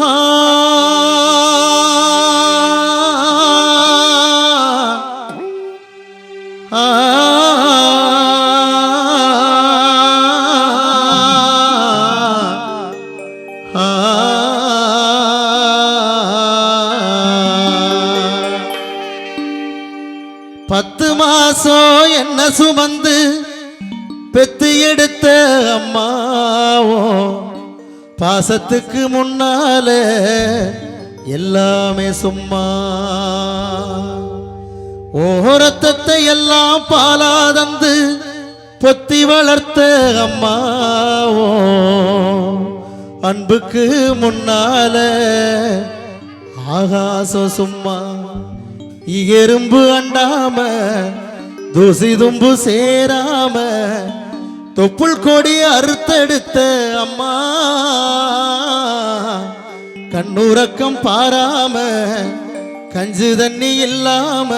ஆ. பத்து மாசம் என்ன சுமந்து பெத்து எடுத்த அம்மாவோ? பாசத்துக்கு முன்னால எல்லாமே சும்மா. ஓரத்தத்தை எல்லாம் பாலாதந்து பொத்தி வளர்த்த அம்மாவோ அன்புக்கு முன்னால ஆகாசம் சும்மா. எறும்பு அண்டாம தூசி தும்பு சேராம தொப்புள் கொடி அறுத்தெடுத்த அம்மா. கண்ணுறக்கம் பாராம கஞ்சு தண்ணி இல்லாம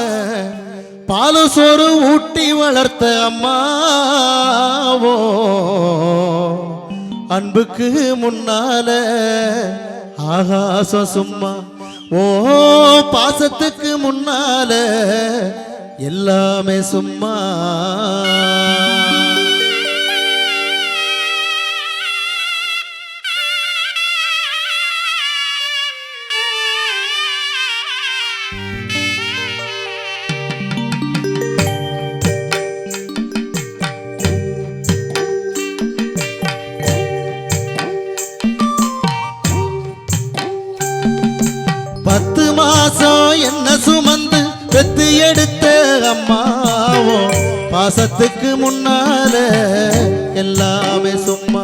பாலு சோறு ஊட்டி வளர்த்த அம்மாவோ. அன்புக்கு முன்னால ஆகாசம் சும்மா ஓ பாசத்துக்கு முன்னால எல்லாமே சும்மா. பாசத்துக்கு முன்னால எல்லாமே சும்மா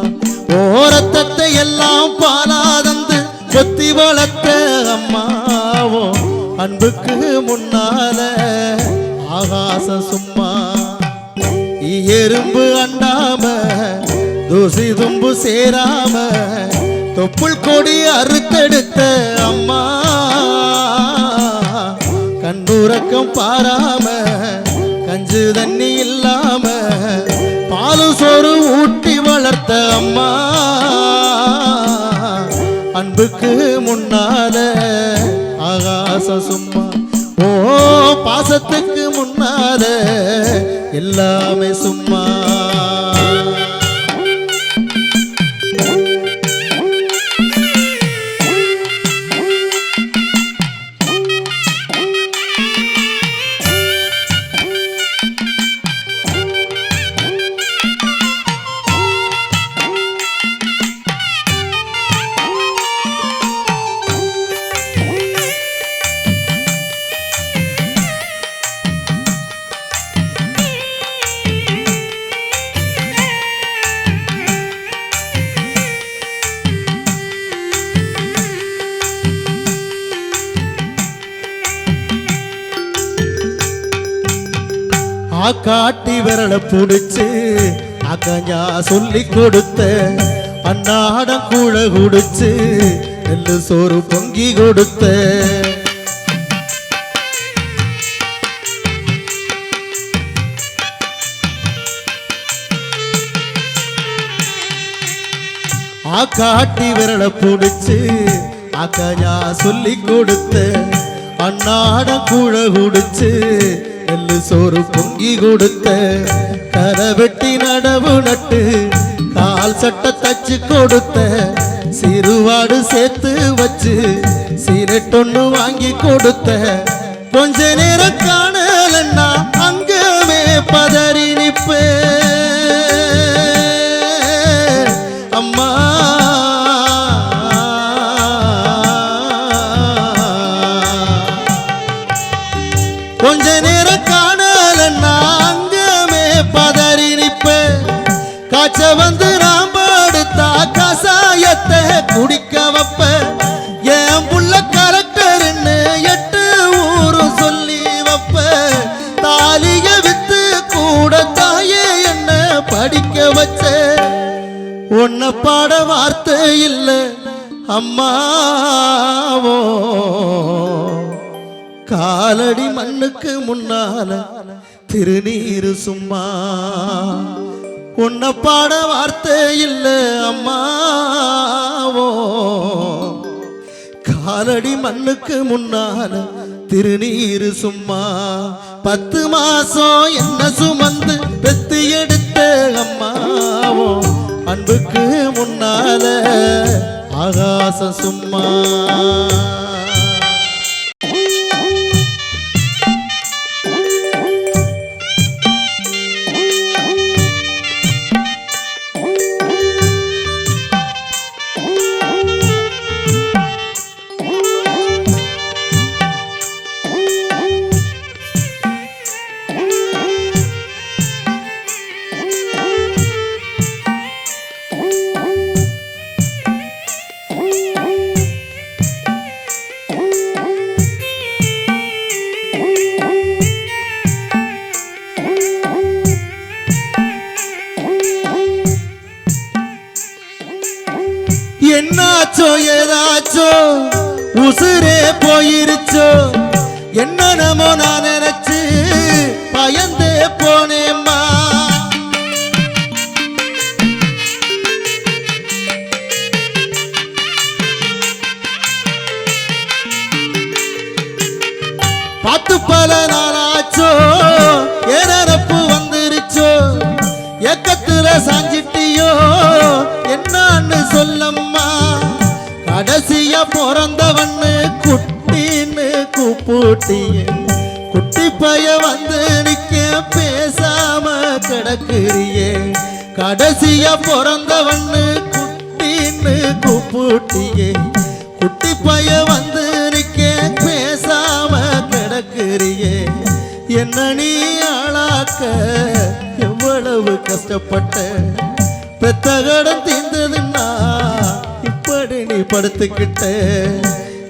ஓரத்தத்தை எல்லாம் பாலாதந்து கொத்தி வளர்த்த அம்மாவோ அன்புக்கு முன்னால ஆகாசம் சும்மா. எறும்பு அண்டாம தூசி தும்பு சேராம தொப்புள் கொடி அறுத்தெடுத்த அம்மா. கண்டுறக்கம் பாராம கஞ்சு தண்ணி இல்லாம பாலு சோறு ஊட்டி வளர்த்த அம்மா. அன்புக்கு முன்னால ஆகாச சும்மா. ஓ பாசத்துக்கு முன்னால எல்லாமே சும்மா. ஆக்காட்டி பிடிச்சு அக்கஞ்சா சொல்லி கொடுத்த அன்னாடம் கூழ குடிச்சு நெல்லு சோறு பொங்கி கொடுத்த ஆக்காட்டி விரலை பிடிச்சு அக்கஞ்சா சொல்லி கொடுத்த அன்னாட கூழ குடிச்சு நெல்லு சோறு பொங்கி கொடுத்த கொடுத்த கரவெட்டி நடவு நட்டு கால் சட்ட தச்சு கொடுத்த சிறுவாடு சேர்த்து வச்சு சீரட்டொன்னு வாங்கி கொடுத்த கொஞ்ச நேரம் காணலன்னா குடிக்க வப்ப. என் புள்ள கலெக்டர்னு எட்டு ஊரும் சொல்லி வப்ப. தாலிய வித்து கூட தாயே என்ன படிக்க வச்ச. உன்னை பாட வார்த்தை இல்லை அம்மாவோ காலடி மண்ணுக்கு முன்னால திருநீரு சும்மா. உன்னை பாட வார்த்தை இல்லை அம்மாவோ. காலடி மண்ணுக்கு முன்னால திருநீர் சும்மா. பத்து மாசம் என்ன சுமந்து பெத்து எடுத்த அம்மாவோ. அன்புக்கு முன்னால ஆகாசம் சும்மா. என்னாச்சோ ஏதாச்சோ உசுரே போயிருச்சோ. என்ன நமோ நான் நினைச்சு பயந்தே போனே கூப்பிட்டியே குட்டி பைய வந்து நிக்க பேசாம கிடக்குறியே. கடைசியா பிறந்தவன்னு குட்டின்னு கூப்பிட்டியே. குட்டி பைய வந்து நிக்க பேசாம கிடக்குறியே. என்ன நீ ஆளாக்க? எவ்வளவு கஷ்டப்பட்ட பெத்தகடம் தீர்ந்ததுன்னா இப்படி நீ படுத்துக்கிட்ட.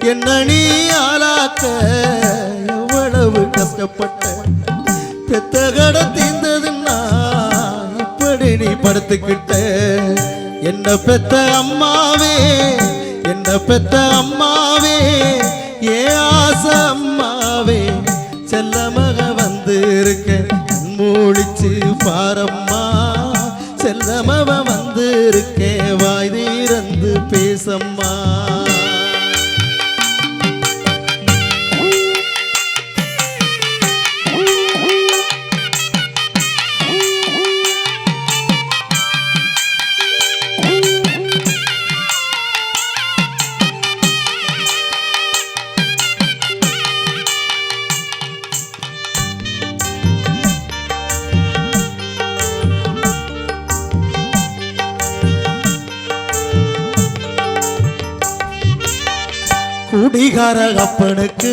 என்ன நீ ஆளாக்க எவ்வளவு கஷ்டப்பட்ட பெத்த கடை தீர்ந்ததுன்னா இப்படி நீ படுத்துக்கிட்ட? என்ன பெத்த அம்மாவே என்ன பெத்த அம்மாவே ஏ ஆச அம்மாவே? செல்ல மக வந்து இருக்க மூடிச்சு பாரம்மா. செல்லமவ வந்து இருக்கே குடிகார அப்பனுக்கு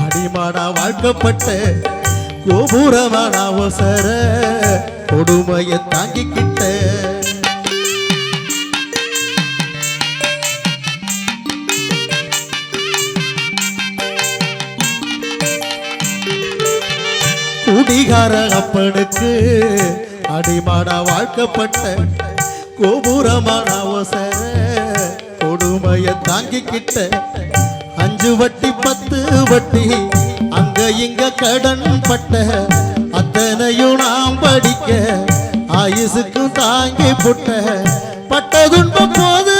அடிமாடா வாழ்க்கப்பட்ட கோபுரமான அவசர கொடுமையை தாங்கிக்கிட்ட குடிகார அப்பனுக்கு அடிமாடா வாழ்க்கப்பட்ட கோபுரமான அவசர கொடுமைய தாங்கிக்கிட்ட அஞ்சு வட்டி பத்து வட்டி அங்க இங்க கடன் பட்ட அத்தனையும் நாம் படிக்க ஆயுசுக்கும் தாங்கி புட்ட பட்ட துன்பம் போது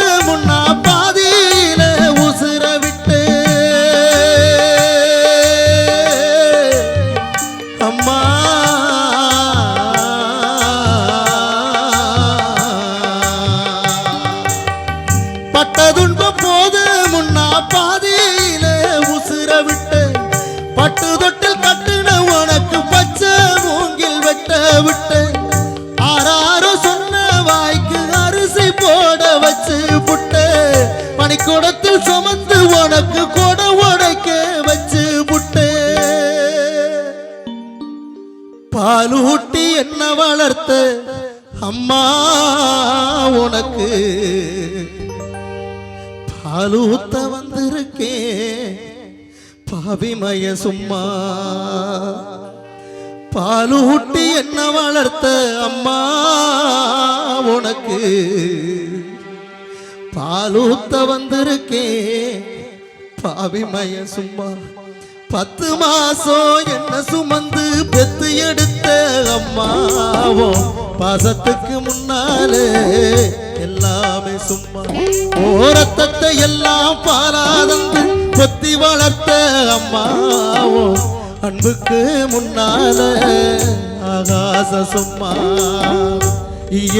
பாதியில உசுர விட்டு பட்டு தொட்டில் கட்டுன உனக்கு பச்சை மூங்கில் வெட்ட விட்டு ஆறாரோ சொன்ன வாய்க்கு அரிசி போட வச்சு புட்டு. பனிக்கூடத்தில் சுமந்து உனக்கு கொட உடைக்க வச்சு புட்டு. பாலூட்டி என்ன வளர்த்த அம்மா உனக்கு? பாலூத்தவன் வந்திருக்கேன் பாவிமய சும்மா. பாலூட்டி என்ன வளர்த்த அம்மா உனக்கு. பாலூத்த வந்திருக்கேன் பாவிமய சும்மா. பத்து மாசம் என்ன சுமந்து பெத்து எடுத்த அம்மாவும் பாசத்துக்கு முன்னாலே எல்லா சும்மா. ஓர ரத்தத்தை எல்லாம் பாராதந்து பொத்தி வளர்த்த அம்மாவோ அன்புக்கு முன்னால ஆகாச சும்மா.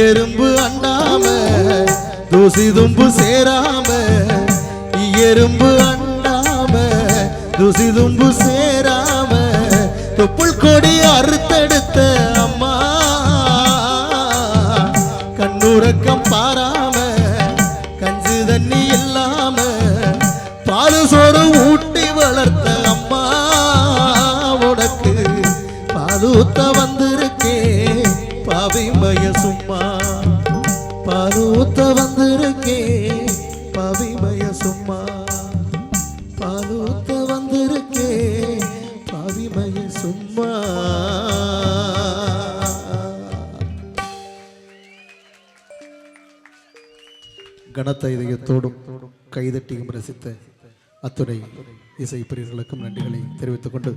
எறும்பு அண்டாம தூசி தும்பு சேராம எறும்பு அண்டாம தூசி தும்பு சேராம தொப்புள் கொடி அறுத்த பாவிமய சும்மா. பாலூத்த வந்திருக்கே பாவிமய சும்மா. கனத்த இதயத்தோடும் கைதட்டியும் ரசித்த அத்துணை இசை பிரியர்களுக்கும் நன்றிகளை தெரிவித்துக் கொண்டு